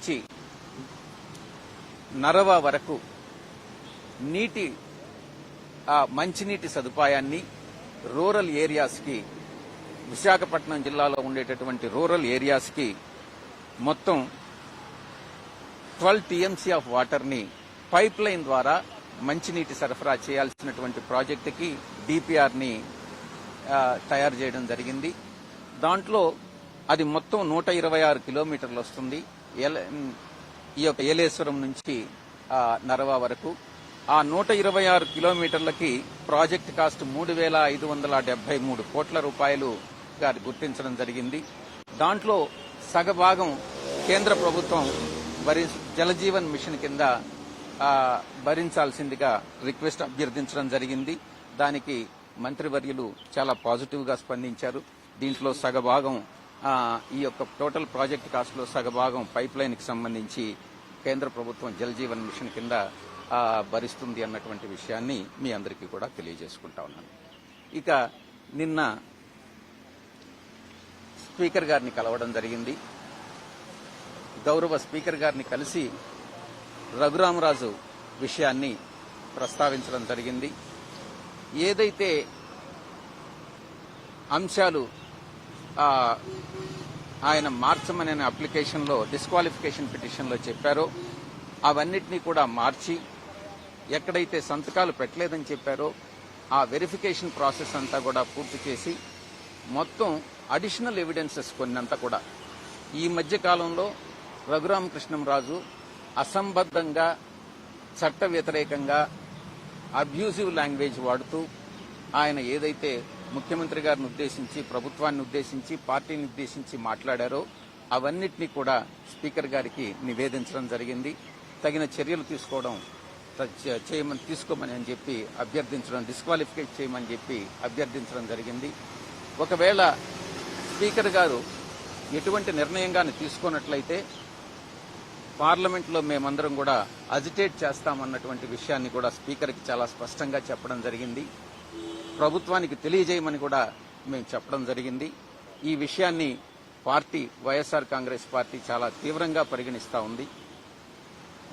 నుంచి నరవ వరకు నీటి ఆ మంచినీటి సదుపాయాన్ని రూరల్ ఏరియాస్కి విశాఖపట్నం జిల్లాలో ఉండేటటువంటి రూరల్ ఏరియాస్కి మొత్తం ట్వెల్వ్ టీఎంసీ ఆఫ్ వాటర్ని పైప్ లైన్ ద్వారా మంచినీటి సరఫరా చేయాల్సినటువంటి ప్రాజెక్టుకి డిపిఆర్ని తయారు చేయడం జరిగింది. దాంట్లో అది మొత్తం నూట ఇరవై ఆరు కిలోమీటర్లు వస్తుంది. ఈ యొక్క ఏలేశ్వరం నుంచి నరవా వరకు. ఆ నూట ఇరవై ఆరు కిలోమీటర్లకి ప్రాజెక్ట్ కాస్ట్ మూడు వేల ఐదు వందల డెబ్బై మూడు కోట్ల రూపాయలు గారి గుర్తించడం జరిగింది. దాంట్లో సగభాగం కేంద్ర ప్రభుత్వం భరి జలజీవన్ మిషన్ కింద భరించాల్సిందిగా రిక్వెస్ట్ అభ్యర్థించడం జరిగింది. దానికి మంత్రివర్యులు చాలా పాజిటివ్గా స్పందించారు. దీంట్లో సగభాగం ఈ యొక్క టోటల్ ప్రాజెక్ట్ కాస్ట్లో సగభాగం పైప్ లైన్కి సంబంధించి కేంద్ర ప్రభుత్వం జల్ జీవన్ మిషన్ కింద భరిస్తుంది అన్నటువంటి విషయాన్ని మీ అందరికీ కూడా తెలియజేసుకుంటా ఉన్నాను. ఇక నిన్న స్పీకర్ గారిని కలవడం జరిగింది. గౌరవ స్పీకర్ గారిని కలిసి రఘురామరాజు విషయాన్ని ప్రస్తావించడం జరిగింది. ఏదైతే అంశాలు ఆయన మార్చమనే అప్లికేషన్లో డిస్క్వాలిఫికేషన్ పిటిషన్లో చెప్పారో. అవన్నిటినీ కూడా మార్చి ఎక్కడైతే సంతకాలు పెట్టలేదని చెప్పారో ఆ వెరిఫికేషన్ ప్రాసెస్ అంతా కూడా పూర్తి చేసి మొత్తం అడిషనల్ ఎవిడెన్సెస్ కొన్నంతా కూడా. ఈ మధ్య కాలంలో రఘురామకృష్ణంరాజు అసంబద్ధంగా చట్ట వ్యతిరేకంగా అబ్యూజివ్ లాంగ్వేజ్ వాడుతూ ఆయన ఏదైతే ముఖ్యమంత్రి గారిని ఉద్దేశించి ప్రభుత్వాన్ని ఉద్దేశించి పార్టీని ఉద్దేశించి మాట్లాడారో అవన్నిటినీ కూడా స్పీకర్ గారికి నివేదించడం జరిగింది. తగిన చర్యలు తీసుకోవడం చేయమని తీసుకోమని అని చెప్పి అభ్యర్థించడం డిస్క్వాలిఫికేట్ చేయమని చెప్పి అభ్యర్థించడం జరిగింది. ఒకవేళ స్పీకర్ గారు ఎటువంటి నిర్ణయంగాని తీసుకున్నట్లయితే పార్లమెంట్లో మేమందరం కూడా అజిటేట్ చేస్తామన్నటువంటి విషయాన్ని కూడా స్పీకర్కి చాలా స్పష్టంగా చెప్పడం జరిగింది. ప్రభుత్వానికి తెలియజేయమని కూడా మేము చెప్పడం జరిగింది. ఈ విషయాన్ని పార్టీ వైఎస్ఆర్ కాంగ్రెస్ పార్టీ చాలా తీవ్రంగా పరిగణిస్తా ఉంది.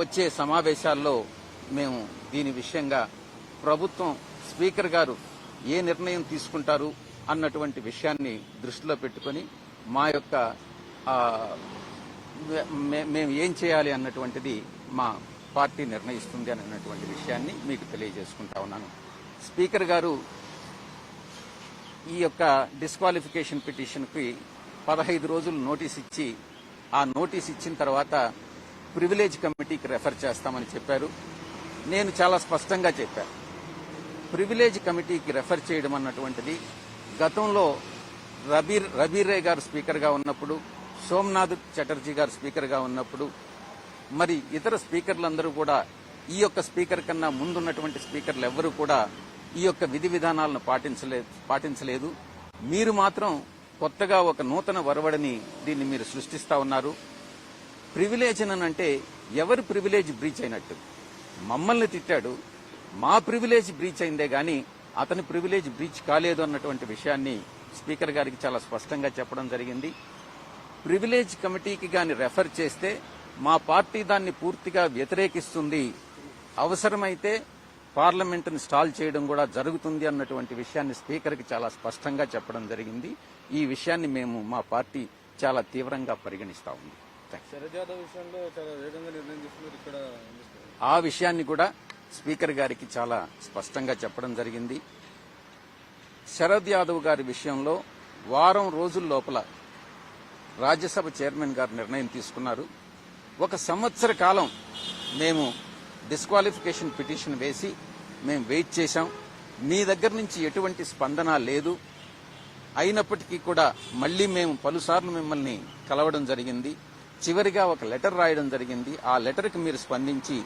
వచ్చే సమావేశాల్లో మేము దీని విషయంగా ప్రభుత్వం స్పీకర్ గారు ఏ నిర్ణయం తీసుకుంటారు అన్నటువంటి విషయాన్ని దృష్టిలో పెట్టుకొని మా యొక్క మేము ఏం చేయాలి అన్నటువంటిది మా పార్టీ నిర్ణయిస్తుంది అని అన్నటువంటి విషయాన్ని మీకు తెలియజేసుకుంటా ఉన్నాను. స్పీకర్ గారు ఈ యొక్క డిస్క్వాలిఫికేషన్ పిటిషన్కి పదహైదు రోజులు నోటీస్ ఇచ్చి ఆ నోటీస్ ఇచ్చిన తర్వాత ప్రివిలేజ్ కమిటీకి రెఫర్ చేస్తామని చెప్పారు. నేను చాలా స్పష్టంగా చెప్పాను ప్రివిలేజ్ కమిటీకి రెఫర్ చేయడం అన్నటువంటిది గతంలో రబీర్ రబీరే గారు స్పీకర్గా ఉన్నప్పుడు సోమనాథ్ చటర్జీ గారు స్పీకర్గా ఉన్నప్పుడు మరి ఇతర స్పీకర్లందరూ కూడా ఈ యొక్క స్పీకర్ కన్నా ముందున్నటువంటి స్పీకర్లు ఎవ్వరూ కూడా ఈ యొక్క విధి విధానాలను పాటించలే పాటించలేదు. మీరు మాత్రం కొత్తగా ఒక నూతన వరవడిని దీన్ని మీరు సృష్టిస్తా ఉన్నారు. ప్రివిలేజ్ అని అంటే ఎవరి ప్రివిలేజ్ బ్రీచ్ అయినట్టు? మమ్మల్ని తిట్టాడు. మా ప్రివిలేజ్ బ్రీచ్ అయిందే గాని అతని ప్రివిలేజ్ బ్రీచ్ కాలేదు అన్నటువంటి విషయాన్ని స్పీకర్ గారికి చాలా స్పష్టంగా చెప్పడం జరిగింది. ప్రివిలేజ్ కమిటీకి గాని రెఫర్ చేస్తే మా పార్టీ దాన్ని పూర్తిగా వ్యతిరేకిస్తుంది. అవసరమైతే పార్లమెంటును స్టాల్ చేయడం కూడా జరుగుతుంది అన్నటువంటి విషయాన్ని స్పీకర్కి చాలా స్పష్టంగా చెప్పడం జరిగింది. ఈ విషయాన్ని మేము మా పార్టీ చాలా తీవ్రంగా పరిగణిస్తా ఉంది? ఆ విషయాన్ని కూడా స్పీకర్ గారికి చాలా స్పష్టంగా చెప్పడం జరిగింది. శరద్ యాదవ్ గారి విషయంలో వారం రోజుల లోపల రాజ్యసభ చైర్మన్ గారు నిర్ణయం తీసుకున్నారు. ఒక సంవత్సర కాలం మేము డిస్క్వాలిఫికేషన్ పిటిషన్ వేసి మేము వెయిట్ చేశాం. మీ దగ్గర నుంచి ఎటువంటి స్పందన లేదు. అయినప్పటికీ కూడా మళ్ళీ మేము పలుసార్లు మిమ్మల్ని కలవడం జరిగింది. చివరిగా ఒక లెటర్ రాయడం జరిగింది. ఆ లెటర్కి మీరు స్పందించి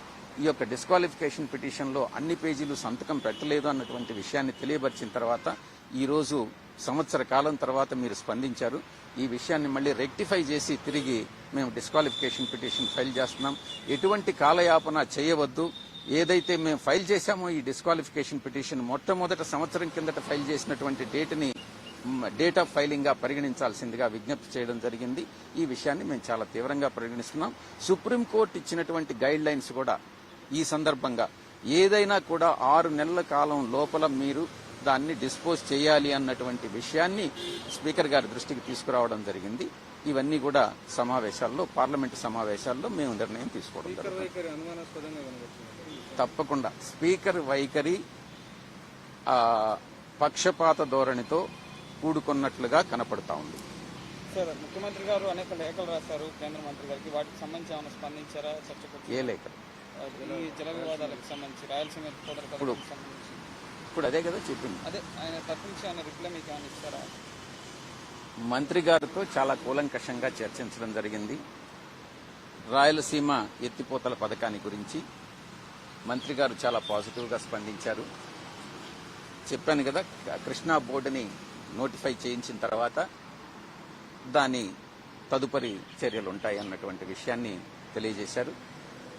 ఈ యొక్క డిస్క్వాలిఫికేషన్ పిటిషన్లో అన్ని పేజీలు సంతకం పెట్టలేదు అన్నటువంటి విషయాన్ని తెలియపరిచిన తర్వాత ఈరోజు సంవత్సర కాలం తర్వాత మీరు స్పందించారు. ఈ విషయాన్ని మళ్ళీ రెక్టిఫై చేసి తిరిగి మేము డిస్క్వాలిఫికేషన్ పిటిషన్ ఫైల్ చేస్తున్నాం. ఎటువంటి కాలయాపన చేయవద్దు. ఏదైతే మేము ఫైల్ చేశామో ఈ డిస్క్వాలిఫికేషన్ పిటిషన్ మొట్టమొదట సంవత్సరం కిందట ఫైల్ చేసినటువంటి డేట్ని డేట్ ఆఫ్ ఫైలింగ్గా పరిగణించాల్సిందిగా విజ్ఞప్తి చేయడం జరిగింది. ఈ విషయాన్ని మేము చాలా తీవ్రంగా పరిగణిస్తున్నాం. సుప్రీంకోర్టు ఇచ్చినటువంటి గైడ్ లైన్స్ కూడా ఈ సందర్భంగా ఏదైనా కూడా ఆరు నెలల కాలం లోపల మీరు దాన్ని డిస్పోజ్ చేయాలి అన్నటువంటి విషయాన్ని స్పీకర్ గారి దృష్టికి తీసుకురావడం జరిగింది. ఇవన్నీ కూడా సమావేశాల్లో పార్లమెంటు సమావేశాల్లో మేము నిర్ణయం తీసుకోవడం జరుగుతుంది. కనబడుతుంది. తప్పకుండా స్పీకర్ వైఖరి పక్షపాత ధోరణితో కూడుకున్నట్లుగా కనపడతా ఉంది. సార్ ముఖ్యమంత్రి గారు అనేక లేఖలు రాశారు కేంద్ర మంత్రి గారికి. వాటికి సంబంధించి ఏమైనా స్పందించారా? చర్చకు ఏ లేఖలు? ఈ జల వివాదాలకు సంబంధించి రాయలసీమ సంబంధించి. ఇప్పుడు అదే కదా చెప్పింది. అదే ఆయన నుంచి ఆయన రిప్లై మీకు ఏమైనా ఇస్తారా? మంత్రి గారితో చాలా కూలంకషంగా చర్చించడం జరిగింది. రాయలసీమ ఎత్తిపోతల పథకాన్ని గురించి మంత్రి గారు చాలా పాజిటివ్గా స్పందించారు. చెప్పాను కదా కృష్ణా బోర్డుని నోటిఫై చేయించిన తర్వాత దాని తదుపరి చర్యలు ఉంటాయి అన్నటువంటి విషయాన్ని తెలియజేశారు.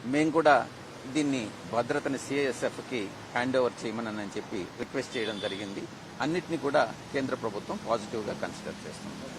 మేము కూడా దీన్ని భద్రతని సిఐఎస్ఎఫ్కి హ్యాండ్ ఓవర్ చేయమని చెప్పి రిక్వెస్ట్ చేయడం జరిగింది. అన్నిటినీ కూడా కేంద్ర ప్రభుత్వం పాజిటివ్గా కన్సిడర్ చేస్తుంది.